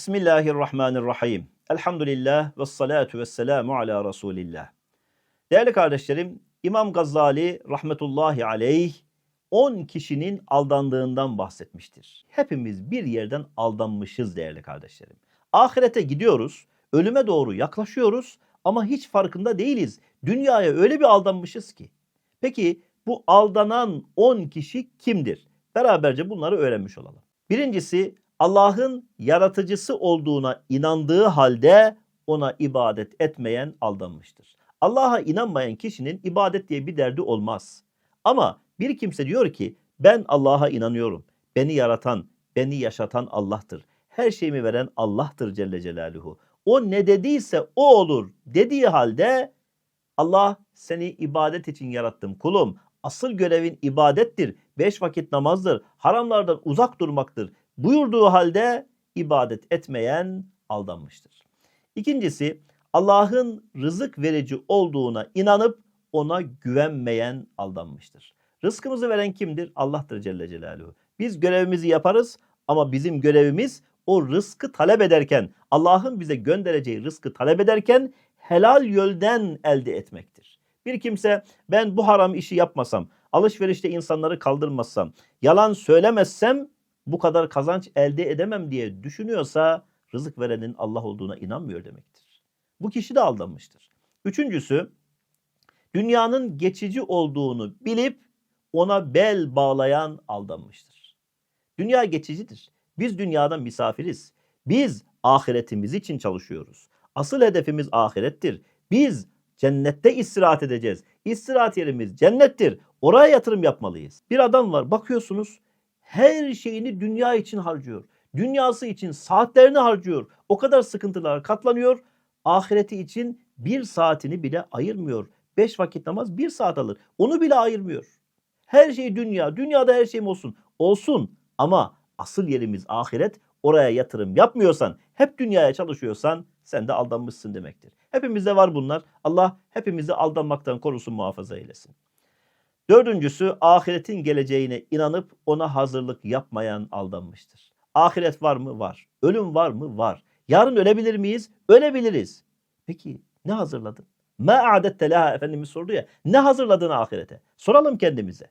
Bismillahirrahmanirrahim. Elhamdülillah ve salatu ve selamu ala Resulillah. Değerli kardeşlerim, İmam Gazali rahmetullahi aleyh 10 kişinin aldandığından bahsetmiştir. Hepimiz bir yerden aldanmışız değerli kardeşlerim. Ahirete gidiyoruz, ölüme doğru yaklaşıyoruz ama hiç farkında değiliz. Dünyaya öyle bir aldanmışız ki. Peki bu aldanan 10 kişi kimdir? Beraberce bunları öğrenmiş olalım. Birincisi Allah'ın yaratıcısı olduğuna inandığı halde ona ibadet etmeyen aldanmıştır. Allah'a inanmayan kişinin ibadet diye bir derdi olmaz. Ama bir kimse diyor ki ben Allah'a inanıyorum. Beni yaratan, beni yaşatan Allah'tır. Her şeyimi veren Allah'tır Celle Celaluhu. O ne dediyse o olur dediği halde Allah seni ibadet için yarattım kulum. Asıl görevin ibadettir. Beş vakit namazdır. Haramlardan uzak durmaktır. Buyurduğu halde ibadet etmeyen aldanmıştır. İkincisi Allah'ın rızık verici olduğuna inanıp ona güvenmeyen aldanmıştır. Rızkımızı veren kimdir? Allah'tır Celle Celaluhu. Biz görevimizi yaparız ama bizim görevimiz o rızkı talep ederken, Allah'ın bize göndereceği rızkı talep ederken helal yoldan elde etmektir. Bir kimse ben bu haram işi yapmasam, alışverişte insanları kaldırmazsam, yalan söylemezsem bu kadar kazanç elde edemem diye düşünüyorsa rızık verenin Allah olduğuna inanmıyor demektir. Bu kişi de aldanmıştır. Üçüncüsü dünyanın geçici olduğunu bilip ona bel bağlayan aldanmıştır. Dünya geçicidir. Biz dünyadan misafiriz. Biz ahiretimiz için çalışıyoruz. Asıl hedefimiz ahirettir. Biz cennette istirahat edeceğiz. İstirahat yerimiz cennettir. Oraya yatırım yapmalıyız. Bir adam var bakıyorsunuz her şeyini dünya için harcıyor. Dünyası için saatlerini harcıyor. O kadar sıkıntılara katlanıyor. Ahireti için bir saatini bile ayırmıyor. Beş vakit namaz bir saat alır. Onu bile ayırmıyor. Her şey dünya. Dünyada her şeyim olsun. Olsun ama asıl yerimiz ahiret. Oraya yatırım yapmıyorsan, hep dünyaya çalışıyorsan sen de aldanmışsın demektir. Hepimizde var bunlar. Allah hepimizi aldanmaktan korusun muhafaza eylesin. Dördüncüsü ahiretin geleceğine inanıp ona hazırlık yapmayan aldanmıştır. Ahiret var mı? Var. Ölüm var mı? Var. Yarın ölebilir miyiz? Ölebiliriz. Peki ne hazırladın? Ma adette laha Efendimiz sordu ya. Ne hazırladın ahirete? Soralım kendimize.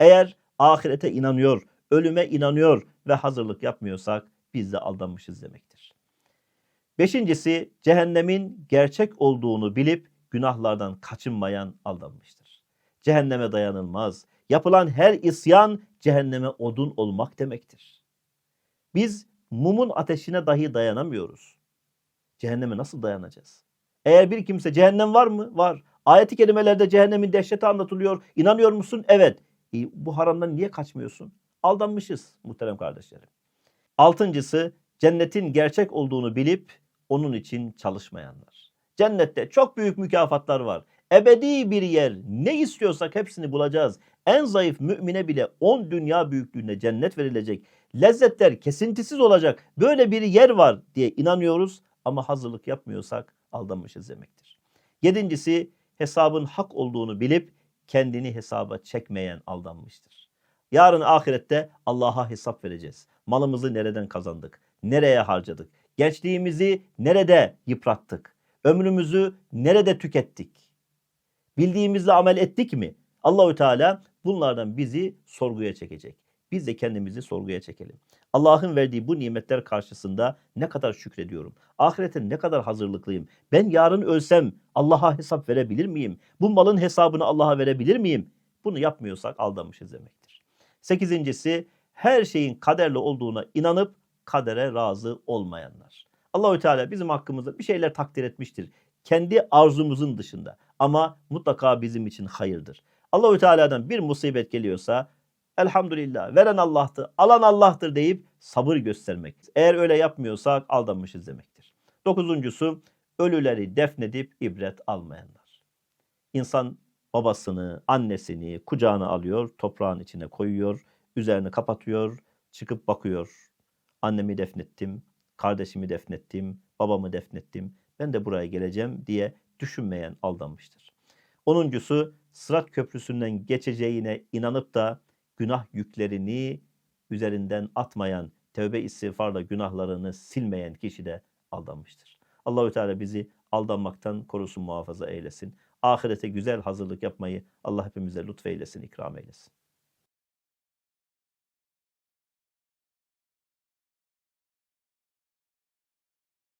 Eğer ahirete inanıyor, ölüme inanıyor ve hazırlık yapmıyorsak biz de aldanmışız demektir. Beşincisi cehennemin gerçek olduğunu bilip günahlardan kaçınmayan aldanmıştır. Cehenneme dayanılmaz. Yapılan her isyan cehenneme odun olmak demektir. Biz mumun ateşine dahi dayanamıyoruz. Cehenneme nasıl dayanacağız? Eğer bir kimse cehennem var mı? Var. Ayet-i kerimelerde cehennemin dehşeti anlatılıyor. İnanıyor musun? Evet. E, bu haramdan niye kaçmıyorsun? Aldanmışız muhterem kardeşlerim. Altıncısı cennetin gerçek olduğunu bilip onun için çalışmayanlar. Cennette çok büyük mükafatlar var. Ebedi bir yer. Ne istiyorsak hepsini bulacağız. En zayıf mümine bile 10 dünya büyüklüğünde cennet verilecek. Lezzetler kesintisiz olacak. Böyle bir yer var diye inanıyoruz ama hazırlık yapmıyorsak aldanmışız demektir. Yedincisi hesabın hak olduğunu bilip kendini hesaba çekmeyen aldanmıştır. Yarın ahirette Allah'a hesap vereceğiz. Malımızı nereden kazandık? Nereye harcadık? Gençliğimizi nerede yıprattık? Ömrümüzü nerede tükettik? Bildiğimizle amel ettik mi? Allahü Teala bunlardan bizi sorguya çekecek. Biz de kendimizi sorguya çekelim. Allah'ın verdiği bu nimetler karşısında ne kadar şükrediyorum? Ahirete ne kadar hazırlıklıyım? Ben yarın ölsem Allah'a hesap verebilir miyim? Bu malın hesabını Allah'a verebilir miyim? Bunu yapmıyorsak aldanmışız demektir. Sekizincisi her şeyin kaderli olduğuna inanıp kadere razı olmayanlar. Allahü Teala bizim hakkımızda bir şeyler takdir etmiştir. Kendi arzumuzun dışında ama mutlaka bizim için hayırdır. Allahü Teala'dan bir musibet geliyorsa elhamdülillah veren Allah'tır, alan Allah'tır deyip sabır göstermek. Eğer öyle yapmıyorsak aldanmışız demektir. Dokuzuncusu ölüleri defnedip ibret almayanlar. İnsan babasını, annesini kucağına alıyor, toprağın içine koyuyor, üzerini kapatıyor, çıkıp bakıyor. Annemi defnettim, kardeşimi defnettim, babamı defnettim. Ben de buraya geleceğim diye düşünmeyen aldanmıştır. Onuncusu Sırat Köprüsü'nden geçeceğine inanıp da günah yüklerini üzerinden atmayan, tövbe istiğfarla günahlarını silmeyen kişi de aldanmıştır. Allahü Teala bizi aldanmaktan korusun muhafaza eylesin. Ahirete güzel hazırlık yapmayı Allah hepimize lütfeylesin, ikram eylesin.